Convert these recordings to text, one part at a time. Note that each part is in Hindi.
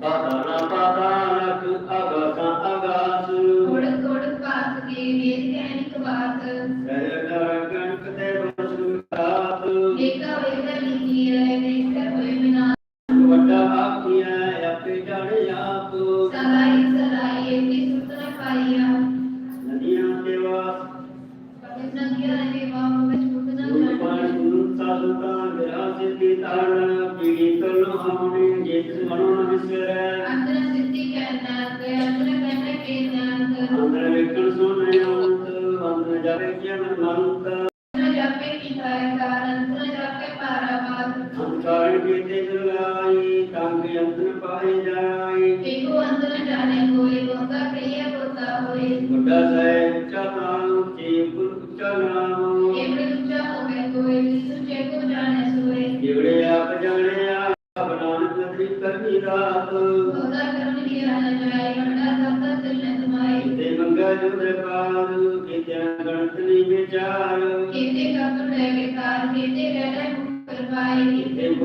バダなバダラクアガサ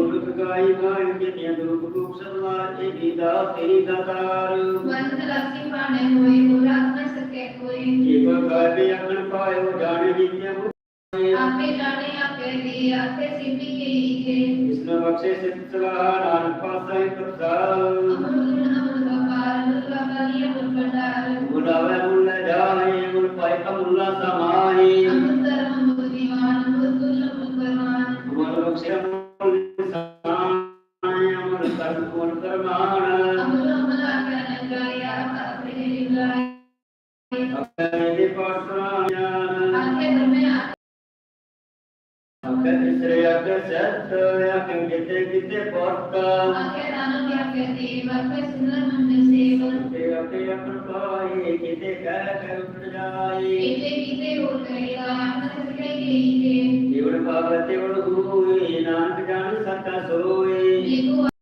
गोलक गाय गाय जन्य दुख दुख संवार ए दीदा तेरी दातार वंत लक्ष्मी पाने होए गोरा कर सके कोई जीव गाय में अकल पायो जाने नित्य आपे जाने आपे दी आपे सिद्धि के लिए कृष्ण बख्शे सत्सला नानक पासाई प्रसाद अमृत अमृत अपार अमृत अपार ये मुल्ला जाए मुल्ला पाए का मुल्ला समाए कितने कितने पौट का आके रानो क्या कहते वापे सुनला मन सेवन ते अपे अपन पाए कितने कह कर उठ जाए कितने कितने हो। करेगा अपन सके गई के देवड़ पावते वड़ हुए नानक जान सका सोए देखो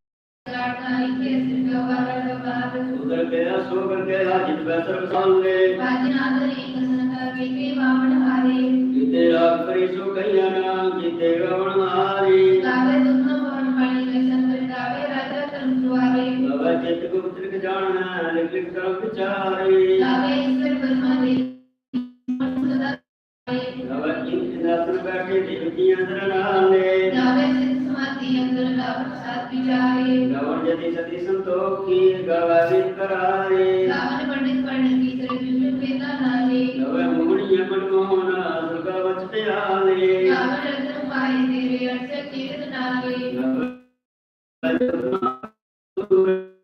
कृपया स्वकृपया जित्वा सर्वसाङ्गे वाजिनादरे कसनका कीर्ते वामनहारे गीते रात्रिषु कल्याणा गीते रमणहारे गावे दुग्न पवन पाणी कैसंतर गावे राजा तनुद्वारे गावे चित्त गुप्त के जाना लिख लिख सर्व विचारे। गावे ईश्वर ब्रह्मा देव गावे इंद्रासन बैठे देवकी अंदर नाले गावे सिद्ध समाधि अंदर गावे साथ विचारे। गावन जति सती संतो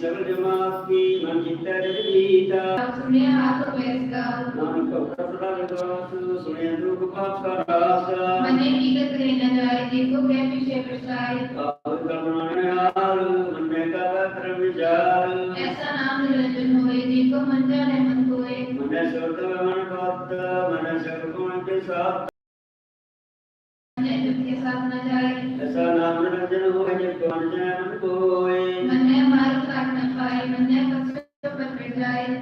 ಶರಣಮಾಸ್ಮಿ ಮನ್ನಿತ್ತರವೀತ ಸುಣೆ ಹಾಕು ಬಯಸ್ಕ ನಾನು ಕಪ್ಪಡ ವಿದ್ವಾಸು ಸುಣೆ ರೂಪ ಪಾಪ ರಾಸ ಮನೆ ಈಗ ಸೇನದಾರಿ ದೇವೋ ವ್ಯಾಪಿಸೇ ಪ್ರಸಾಯ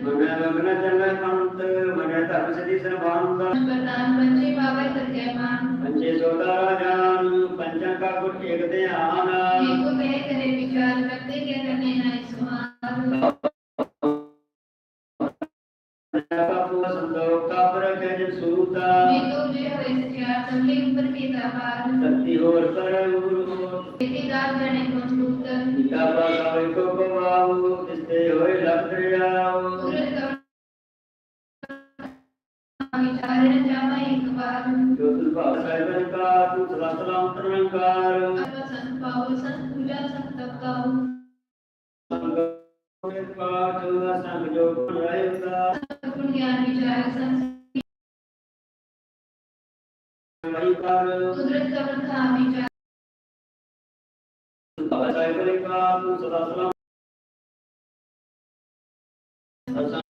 गुरुनावगुण चरणकांत मनत अवसति सर्वांग प्रदान पंचे पावै सत्यमान पंचे सोदाराजान पंचन का गुट एकते आना एको कहे करे विचार करते क्या करने ना शक्ति और सरल गुरु हो पिता जने को सुतर पिता बाबा को बाबू इससे होए लक्ष्य वैवंकार तू सदा सदा अंतरंकार संत पावो संत पूजा संत तप काहू संग पाठ संग जो गुण रहेगा गुण ज्ञान विचार संस्कृति कुदरत का वर्धा विचार सदा सदा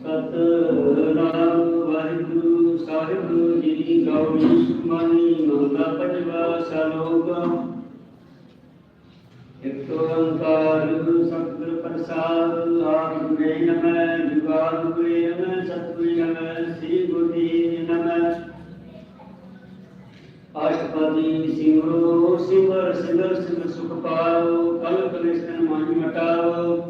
ਸਤਨਾਮ ਵਾਹਿਗੁਰੂ ਸਾਹਿਬ ਜੀ ਗੌਰੀ ਸੁਖਮਨੀ ਮਹਲਾ ਪੰਜਵਾ ਸਲੋਕ ਇੱਕ ਓੰਕਾਰ ਸਤਿਗੁਰ ਪ੍ਰਸਾਦ ਆਤਮੇ ਨਮੈ ਜੁਗਾਦੁਰੇ ਨਮੈ ਸਤਿਗੁਰੇ ਨਮੈ ਸ੍ਰੀ ਗੁਰੂ ਨਮੈ ਅਸ਼ਪਦੀ ਸਿਮਰੋ ਸਿਮਰ ਸਿਮਰ ਸਿਮਰ ਸੁਖ ਪਾਓ ਕਲ ਕਲੇਸ਼ਨ ਮਨ ਮਟਾਓ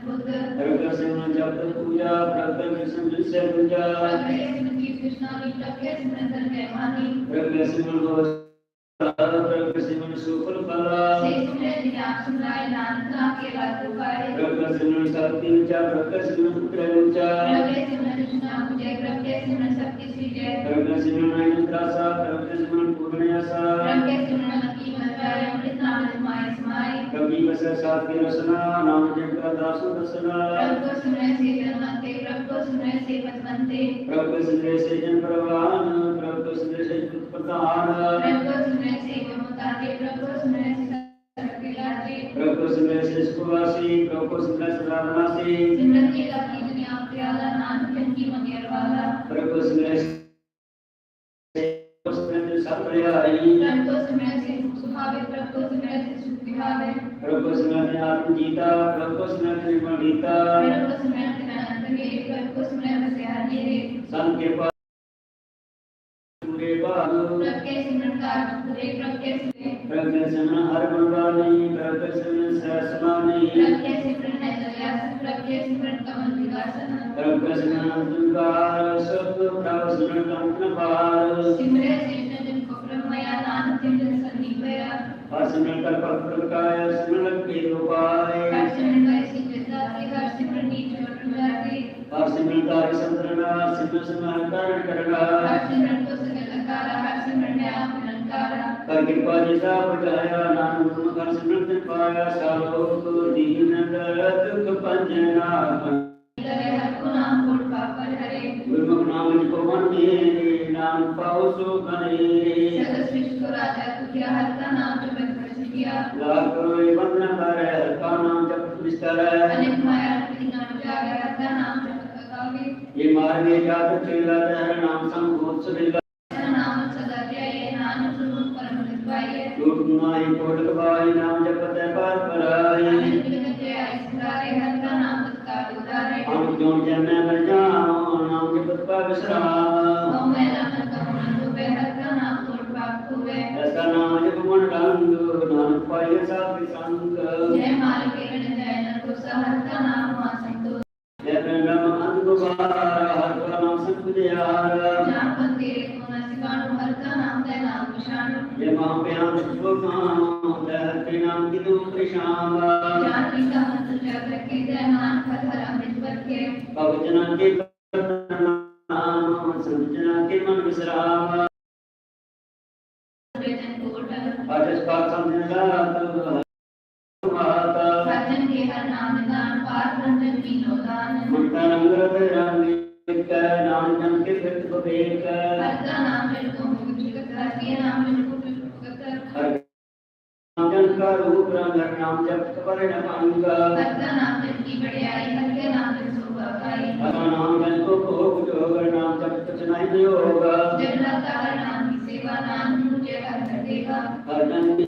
रघुसिंह जब पूजा प्रभ विष्णु से पूजा प्रभ सिंह प्रभ सिंह सुफल फला प्रभ सिंह शक्ति चा प्रभ सिंह पुत्र चा प्रभ सिंह नयन दासा प्रभ सिंह पूर्णयासा प्रभ सिंह कभी बस साथी रसना नाम जप का दासो रसना प्रभु को सुने से जन बनते प्रभु को सुने से पद बनते प्रभु को सुने से जन प्रवान प्रभु को सुने से दुख प्रदान प्रभु को सुने से मन मुताते प्रभु को सुने से प्रभु को सुने से सुवासी प्रभु को सुने से रामनासी सिमरन के लाभ की दुनिया प्याला नाम जन की मंगेर वाला प्रभु को सुने से प्रभु को सुने से सब प्रयाई प्रभु को सुने प्रभु स्मरण आत्म गीता प्रभु स्मरण निर्मल गीता प्रभु स्मरण अनंत गे प्रभु स्मरण बस्याने रे संत के पास पूरे बालू प्रभु के स्मरण का पूरे प्रभु के स्मरण प्रभु के स्मरण हर बनवा नहीं प्रभु के स्मरण सरसमा नहीं प्रभु के स्मरण है दया प्रभु के स्मरण कमल विकास प्रभु के स्मरण दुर्गा सुख प्रभु स्मरण कमल पार सिमरे सिमरे ਕੋ ਬ੍ਰਹਮਇਆ ਨਾਨਕ ਜਨ ਪਿਆ ਹਰ ਸਿਮਰਨ ਕਰ ਪ੍ਰਕਾਇ ਸਿਮਰਨ ਕੇ ਰੂਪਾਏ ਹਰ ਸਿਮਰਨ ਕੈ ਸੀ ਜਿਦਾ ਤੇ ਹਰ ਸਿਮਰਨ ਨੀਚ ਵਟ ਵਿਆਰੇ ਹਰ ਸਿਮਰਨ ਤਾਰਿ ਸੰਤਰਣਾ ਸਿਮਰਨ ਸਿਮਰਨ ਕਰਨ ਕਰਨਾ। ਹਰ ਸਿਮਰਨ ਕੋ ਸਗਲ ਅਕਾਰਾ ਹਰ ਸਿਮਰਨ ਹੈ ਆਪ ਨਿਰੰਕਾਰਾ ਕਰ ਕਿਰਪਾ ਜੀ ਸਾ ਬਚਾਇਆ ਨਾਨਕ ਗੁਰੂ ਕਰ ਸਿਮਰਨ ਤੇ ਪਾਇਆ। ਸਾਲੋਕ ਦੀਨ ਦਰਦ ਦੁਖ ਪੰਜਨਾ ਲਰੇ ਹਰ ਕੋ ਨਾਮ ਕੋਟ ਪਾਪਰ ਹਰੇ। ਗੁਰਮੁਖ ਨਾਮ ਜਿ ਕੋ ਮਨ ਮੇਰੇ ਨਾਮ ਪਾਉ ਸੋ ਕਰੇ ਕੋ हल्का नाम जो मैं प्रसिद्धिया लागो एवं नकार हल्का नाम जब विस्तार अने माया रति नाम जागे हल्का नाम जब तकागे ये मार्गे जात चेला हर नाम संगोत सबिला नाम सदा जय ये नाम स्वरूप परम निवाय लोक नाय कोटक भाई नाम जपत पार पराय जय इसरारे हल्का नाम तत्काल उदारे हम जो जन मिल जाओ नाम जपत पार विश्राम नायक मंडलांग नानक पाय साधि संग जय मालिके गणजय नरको सहस्र नाम संतोष जय ब्रह्म अंग बार हर पर नाम संतुलयार जापन तेरे को नसिबानु हर का नाम दे नाम निशान जय महाप्याम शिव नाम दे हर के नाम की तुम कृष्णाम जाति का मंत्र जप रखे जय नाम हर हर अमृत के भवजनन के सज्जन के हर नाम दान पार रंजन मिलो दान मुक्ता नंगर ते राम देख नाम जन के फिर को देख हर का नाम फिर को मुक्त हर के नाम फिर को मुक्त नाम जन का रूप रंग हर नाम जप पर न पाऊंग हर का नाम जन की बड़ाई हर के नाम फिर शोभा पाई हर का नाम जन को भोग जो हर नाम जप तनाई जो होगा जन का हर नाम की सेवा नाम मुझे हर करेगा हर नाम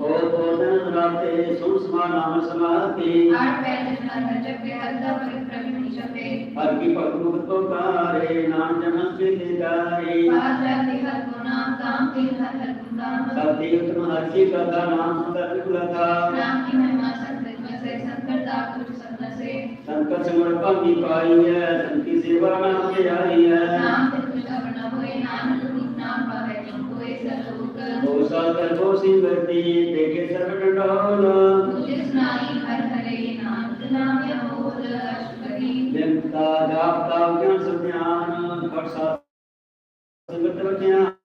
ओदन राते सुस्मा नाम समाते अर्की पक्मुक्तो कारे नाम जनस्य दिगारे सत्य उत्तम हर्षि कथा नाम सत्य कुलता नाम की महिमा सत्य से संकट दातु संत का समर्पण की पाई है संत की सेवा में हमके आई है भूसा कर भूसी भरती देखे सब डंडोल जनता जापता ज्ञान संज्ञान और साथ संगत ज्ञान।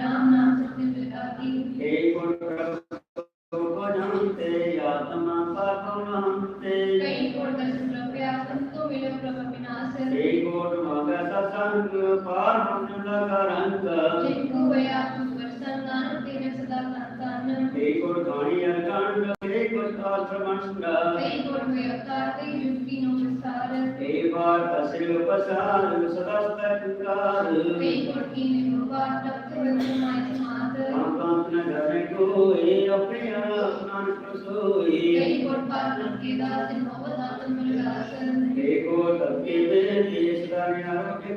राम नाम सत्य पिताती एक गुण प्रभु को जानते आत्मा पाप नामते कई गुण कर सुप्रभ्या संतो मिलो प्रभ विनाश एक गुण मांगा सत्संग पार हम लगा रंग जिनको होया तू प्रसन्न नानक तेरे सदा संतान एक गुण गाणी अनकांड एक गुण काल श्रवण सुना कई गुण में अवतार कई युक्ति नो विस्तार एक बार तसिल पसार सदा सदा पुकार कई गुण की निभुवार अपने नाम प्रसोई कई गुण पात्र के दास मोहदात मुरगास एक और तबके में देश का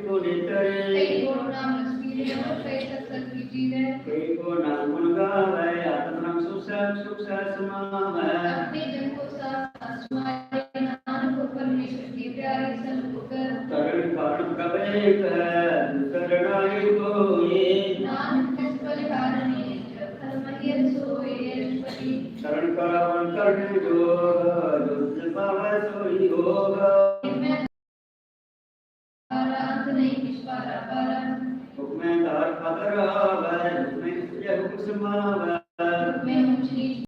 को नेतरे कई नाम लक्ष्मी रे और कई सत्संग की जीवे एक और नाम गुण गावे आत्मनाम सुख सुख समावे अपने जन को साथ आसमाए नानक को परमेश्वर की प्यारी सन्मुख करण कारण कब है। शरण करावन करने जोग जुद्ध पावे सोई पारा हुक्में पदर आवे हुक्में तुझे हुक्म समावे